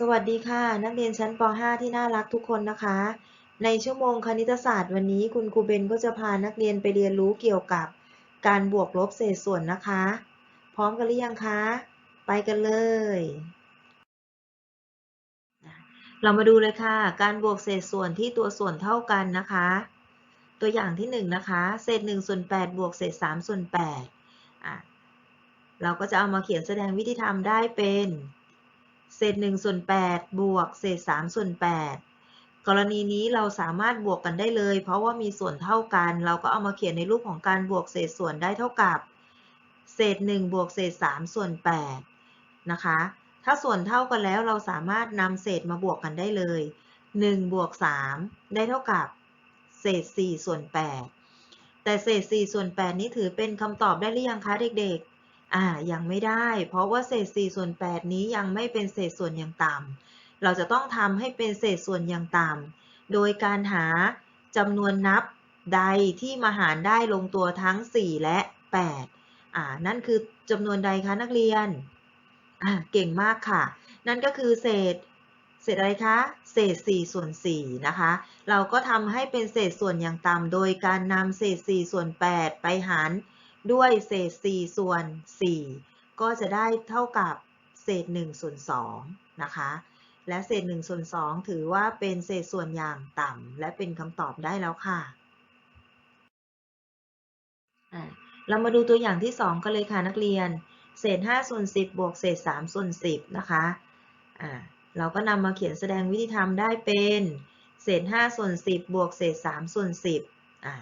สวัสดีค่ะ นักเรียนชั้นป .5 ที่น่ารักทุกคนนะคะ ในชั่วโมงคณิตศาสตร์วันนี้คุณครูเบนก็จะพานักเรียนไปเรียนรู้เกี่ยวกับการบวกลบเศษส่วนนะคะ พร้อมกันหรือยังคะ ไปกันเลย เรามาดูเลยค่ะ การบวกเศษส่วนที่ตัวส่วนเท่ากันนะคะ ตัวอย่างที่1นนะคะ เศษ1ส่วน8บวกเศษ3ส่วน8อะเราก็จะเอามาเขียนแสดงวิธีทำได้เป็น เศษ1ส่วน8บวกเศษ3ส่วน8กรณีนี้เราสามารถบวกกันได้เลย เพราะว่ามีส่วนเท่ากัน เราก็เอามาเขียนในรูปของการบวกเศษส่วนได้เท่ากับ เศษ1บวกเศษ3ส่วน8นะคะถ้าส่วนเท่ากันแล้วเราสามารถนำเศษมาบวกกันได้เลย1บวก3ได้เท่ากับ เศษ4ส่วน8แต่เศษ4ส่วน8นี้ถือเป็นคำตอบได้หรือยังคะเด็กๆ อ่ายังไม่ได้ เพราะว่าเศษ4ส่วน8นี้ยังไม่เป็นเศษส่วนอย่างต่ำเราจะต้องทำให้เป็นเศษส่วนอย่างต่ำโดยการหาจำนวนนับใดที่มาหารได้ลงตัวทั้ง 4 และ 8 อ่า นั่นคือจำนวนใดคะนักเรียน อ่า เก่งมากค่ะ นั่นก็คือเศษ เศษอะไรคะ เศษ 4 ส่วน 4 นะคะ เราก็ทำให้เป็นเศษส่วนอย่างต่ำโดยการนำเศษ 4 ส่วน 8 ไปหาร ด้วยเศษ 4 ส่วน 4 ก็จะได้เท่ากับเศษ1ส่วน2นะคะ และเศษ1ส่วน2ถือว่าเป็นเศษส่วนอย่างต่ำและเป็นคำตอบได้แล้วค่ะ เรามาดูตัวอย่างที่ 2 กันเลยค่ะนักเรียน เศษ5ส่วน10 บวกเศษ3ส่วน10 นะคะะเราก็นำมาเขียนแสดงวิธีทำได้เป็น เศษ5ส่วน10 บวกเศษ3ส่วน10อ่า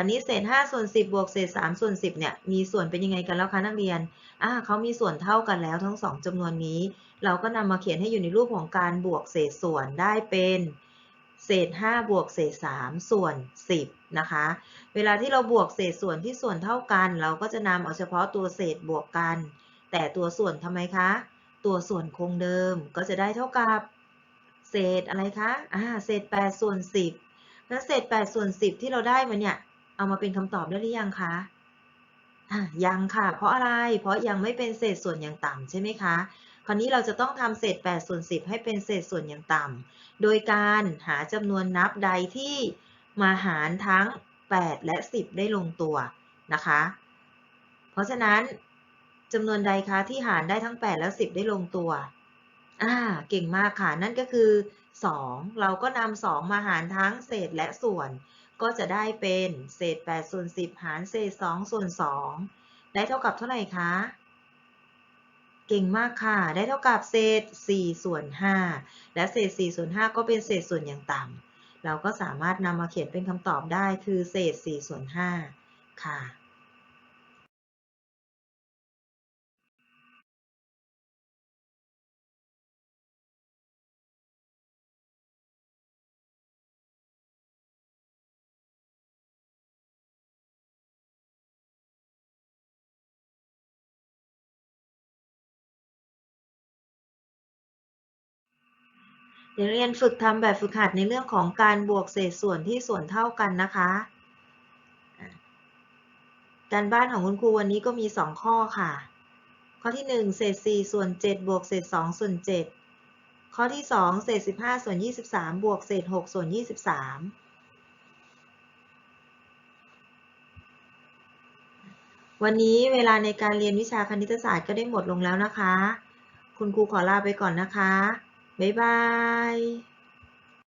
คราวนี้เศษ5ส่วน10 บวกเศษ3ส่วน10เนี่ยมีส่วนเป็นยังไงกันแล้วคะนักเรียนอ่าเขามีส่วนเท่ากันแล้วทั้ง 2จำนวนนี้ เราก็นำมาเขียนให้อยู่ในรูปของการบวกเศษส่วนได้เป็นเศษ 5 บวกเศษ 3 ส่วน 10 นะคะ เวลาที่เราบวกเศษส่วนที่ส่วนเท่ากัน เราก็จะนำเอาเฉพาะตัวเศษบวกกัน แต่ตัวส่วนทำไมคะ ตัวส่วนคงเดิมก็จะได้เท่ากับ เศษอะไรคะอ่าเศษ 8 ส่วน 10 แล้วเศษ 8 ส่วน 10 ที่เราได้มาเนี่ย เอามาเป็นคำตอบได้หรือยังคะะยังค่ะ เพราะอะไร เพราะยังไม่เป็นเศษส่วนอย่างต่ำใช่ไหมคะ คราวนี้เราจะต้องทำเศษ8ส่วน10 ให้เป็นเศษส่วนอย่างต่ำ โดยการหาจำนวนนับใดที่มาหารทั้ง 8 และ 10 ได้ลงตัวนะคะ เพราะฉะนั้นจำนวนใดคะที่หารได้ทั้ง 8 และ 10 ได้ลงตัวอ่าเก่งมากค่ะ นั่นก็คือ 2 เราก็นำ2มาหารทั้งเศษและส่วน ก็จะได้เป็นเศษ8ส่วน10 หารเศษ2ส่วน2ได้เท่ากับเท่าไหร่คะ เก่งมากค่ะ ได้เท่ากับเศษ4ส่วน5และเศษ4ส่วน5ก็เป็นเศษส่วนอย่างต่ำเราก็สามารถนำมาเขียนเป็นคำตอบได้คือเศษ4ส่วน5ค่ะ เดี๋ยวเรียนฝึกทำแบบฝึกหัดในเรื่องของการบวกเศษส่วนที่ส่วนเท่ากันนะคะการบ้านของคุณครูวันนี้ก็มี 2 ข้อค่ะ ข้อที่ 1 เศษ 4 ส่วน 7 บวกเศษ 2 ส่วน 7 ข้อที่ 2 เศษ 15 ส่วน 23 บวกเศษ 6 ส่วน 23วันนี้เวลาในการเรียนวิชาคณิตศาสตร์ก็ได้หมดลงแล้วนะคะ คุณครูขอลาไปก่อนนะคะ บ๊ายบาย